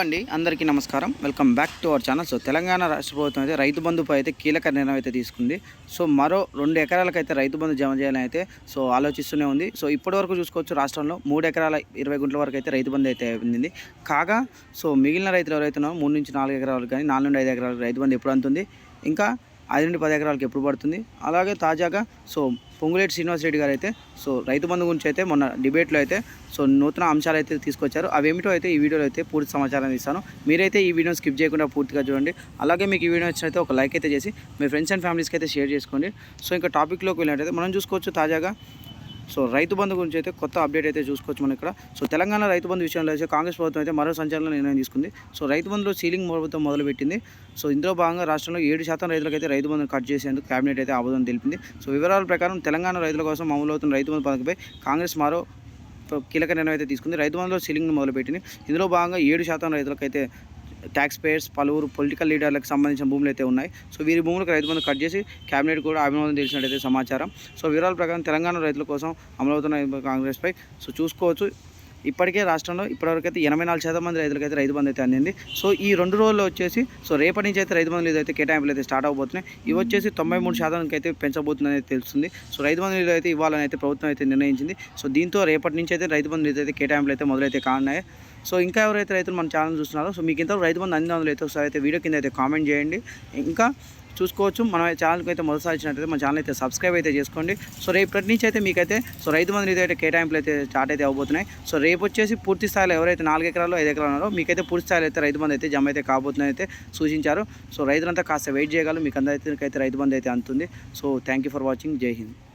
అండి అందరికీ నమస్కారం. Welcome back to our channel so Telangana రాష్ట్ర ప్రభుత్వం అయితే రైతు బంధుపై అయితే కీలక నిర్ణయం అయితే తీసుకుంది. సో మరో రెండు ఎకరాలకు అయితే రైతు బంధు జమ చేయాలని అయితే సో ఆలోచిస్తూనే ఉంది. సో ఇప్పటి వరకు చూసుకోవచ్చు రాష్ట్రంలో మూడు ఎకరాల ఇరవై గుంటల వరకు అయితే రైతు బంధు అయితే అందింది కాగా సో మిగిలిన రైతులు ఎవరైతే మూడు నుంచి నాలుగు ఎకరాలు కానీ నాలుగు నుండి ఐదు ఎకరాలకు రైతు బంధు ఎప్పుడు అందుతుంది? ఇంకా ఐదు నుండి పది ఎకరాలకు ఎప్పుడు పడుతుంది? అలాగే తాజాగా సో పొంగులేటి శ్రీనివాస్ రెడ్డి గారు అయితే సో రైతు బంధు గురించి అయితే మొన్న డిబేట్లో అయితే సో నూతన అంశాలు అయితే తీసుకొచ్చారు. అవేమిటో అయితే ఈ వీడియోలో అయితే పూర్తి సమాచారం ఇస్తాను. మీరైతే ఈ వీడియో స్కిప్ చేయకుండా పూర్తిగా చూడండి. అలాగే మీకు ఈ వీడియో నచ్చినైతే ఒక లైక్ అయితే చేసి మీ ఫ్రెండ్స్ అండ్ ఫ్యామిలీస్కి అయితే షేర్ చేసుకోండి. సో ఇంకా టాపిక్లోకి వెళ్ళినట్టయితే మనం చూసుకోవచ్చు తాజాగా సో రైతు బంధు గురించి అయితే కొత్త అప్డేట్ అయితే చూసుకోవచ్చు మనం ఇక్కడ. సో తెలంగాణ రైతు బంధు విషయంలో అయితే కాంగ్రెస్ ప్రభుత్వం అయితే మరో సంచలన నిర్ణయం తీసుకుంది. సో రైతు బంధులో సీలింగ్ ప్రభుత్వం మొదలుపెట్టింది. సో ఇందులో భాగంగా రాష్ట్రంలో ఏడు శాతం రైతులకైతే రైతు బంధును కట్ చేసేందుకు కేబినెట్ అయితే ఆమోదం తెలిపింది. సో వివరాల ప్రకారం తెలంగాణ రైతుల కోసం అమలవుతున్న రైతు బంధు పథకంపై కాంగ్రెస్ మరో కీలక నిర్ణయం అయితే తీసుకుంది. రైతు బంధులో సీలింగ్ను మొదలుపెట్టింది. ఇందులో భాగంగా ఏడు శాతం రైతులకైతే ట్యాక్స్ పేయర్స్ పలువురు పొలిటికల్ లీడర్లకు సంబంధించిన భూములు అయితే ఉన్నాయి. సో వీరి భూములకు రైతు బంధు కట్ చేసి కేబినెట్ కూడా అభినందన తెలిసినట్టయితే సమాచారం. సో వివరాల ప్రకారం తెలంగాణ రైతుల కోసం అమలవుతున్న కాంగ్రెస్పై సో చూసుకోవచ్చు. ఇప్పటికే రాష్ట్రంలో ఇప్పటివరకు అయితే ఎనభై నాలుగు శాతం మంది రైతులకైతే రైతు బంధు అయితే అందింది. సో ఈ రెండు రోజుల్లో వచ్చేసి సో రేపటి నుంచి అయితే రైతు బంధువులు అయితే కేటాయింపులు అయితే స్టార్ట్ అవబోతున్నాయి. ఇవి వచ్చేసి తొంభై మూడు శాతానికి అయితే పెంచబోతుందని అయితే తెలుస్తుంది. సో రైతు బంధువులు అయితే ఇవ్వాలని అయితే ప్రభుత్వం అయితే నిర్ణయించింది. సో దీంతో రేపటి నుంచి అయితే రైతు బంధువులు అయితే కేటాయింపులు అయితే మొదలైతే కానున్నాయి. సో ఇంకా ఎవరైతే రైతులు మన ఛానల్ చూస్తున్నారో సో మీకు ఇంతవరకు రైతు బంధు అందిన అయితే ఒకసారి అయితే వీడియో కింద అయితే కామెంట్ చేయండి. ఇంకా చూసుకోవచ్చు. మన ఛానల్కి అయితే మొదటిసారి ఇచ్చినట్టయితే మన ఛానల్ అయితే సబ్స్క్రైబ్ అయితే చేసుకోండి. సో రేపటి నుంచి అయితే మీకైతే సో రైతు మంది అయితే కేటాయింపులు అయితే స్టార్ట్ అయితే అవబోతున్నాయి సో రేపు వచ్చేసి పూర్తి స్థాయిలో ఎవరైతే నాలుగు ఎకరాలు ఐదు ఎకరాలు ఉన్నారో మీకైతే పూర్తి స్థాయిలో అయితే రైతు బంధు అయితే జమ అయితే కాబోతుందని అయితే సూచించారు. సో రైతులంతా కాస్త వెయిట్ చేయగలరు. మీకు అందరికీ అయితే రైతు బంధు అయితే అందుతుంది. So thank you for watching జై హింద్.